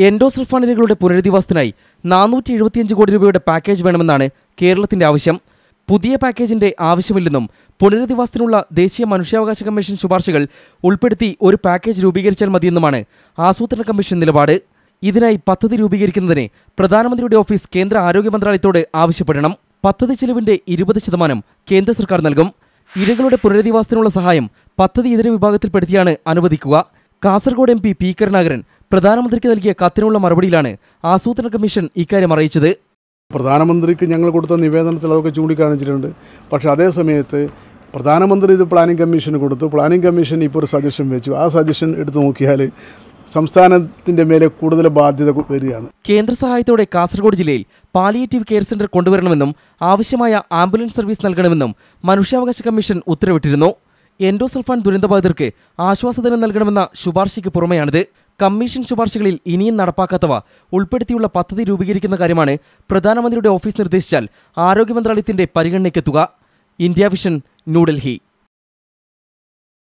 എൻഡോസൾഫാനുകളുടെ പുനരധിവാസത്തിനായി നാനൂറ്റി എഴുപത്തിയഞ്ച് കോടി രൂപയുടെ പാക്കേജ് വേണമെന്നാണ് കേരളത്തിന്റെ ആവശ്യം. പുതിയ പാക്കേജിന്റെ ആവശ്യമില്ലെന്നും പുനരധിവാസത്തിനുള്ള ദേശീയ മനുഷ്യാവകാശ കമ്മീഷൻ ശുപാർശകൾ ഉൾപ്പെടുത്തി ഒരു പാക്കേജ് രൂപീകരിച്ചാൽ മതിയെന്നുമാണ് ആസൂത്രണ കമ്മീഷൻ നിലപാട്. ഇതിനായി പദ്ധതി രൂപീകരിക്കുന്നതിന് പ്രധാനമന്ത്രിയുടെ ഓഫീസ് കേന്ദ്ര ആരോഗ്യ മന്ത്രാലയത്തോട് ആവശ്യപ്പെടണം. പദ്ധതി ചെലവിന്റെ ഇരുപത് ശതമാനം കേന്ദ്ര സർക്കാർ നൽകും. ഇരകളുടെ പുനരധിവാസത്തിനുള്ള സഹായം പദ്ധതി ഇതര വിഭാഗത്തിൽപ്പെടുത്തിയാണ് അനുവദിക്കുക. Kasaragod M P P Karunakaran പ്രധാനമന്ത്രിക്ക് നൽകിയ കത്തിനുള്ള മറുപടിയിലാണ് ആസൂത്രണ കമ്മീഷൻ ഇക്കാര്യം അറിയിച്ചത്. പ്രധാനമന്ത്രിക്ക് ഞങ്ങൾ കൊടുത്ത നിവേദനത്തിൽ അതൊക്കെ ചൂണ്ടിക്കാണിച്ചിട്ടുണ്ട്. പക്ഷേ അതേ സമയത്ത് പ്രധാനമന്ത്രി ഇത് പ്ലാനിംഗ് കമ്മീഷന് കൊടുത്തു. പ്ലാനിംഗ് കമ്മീഷൻ ഇപ്പോൾ ഒരു സജഷൻ വെച്ചു. ആ സജഷൻ എടുത്തു നോക്കിയാൽ സംസ്ഥാനത്തിന്റെ മേലെ കൂടുതൽ ബാധ്യത വരികയാണ്. കേന്ദ്ര സഹായത്തോടെ കാസർഗോഡ് ജില്ലയിൽ പാലിയേറ്റീവ് കെയർ സെന്റർ കൊണ്ടുവരണമെന്നും ആവശ്യമായ ആംബുലൻസ് സർവീസ് നൽകണമെന്നും മനുഷ്യാവകാശ കമ്മീഷൻ ഉത്തരവിട്ടിരുന്നു. എൻഡോസൾഫാൻ ദുരന്തബാധിതർക്ക് ആശ്വാസധനം നൽകണമെന്ന ശുപാർശയ്ക്ക് പുറമെയാണിത്. കമ്മീഷൻ ശുപാർശകളിൽ ഇനിയും നടപ്പാക്കാത്തവ ഉൾപ്പെടുത്തിയുള്ള പദ്ധതി രൂപീകരിക്കുന്ന കാര്യമാണ് പ്രധാനമന്ത്രിയുടെ ഓഫീസ് നിർദ്ദേശിച്ചാൽ ആരോഗ്യ മന്ത്രാലയത്തിന്റെ പരിഗണനയ്ക്കെത്തുക. India vision New Delhi.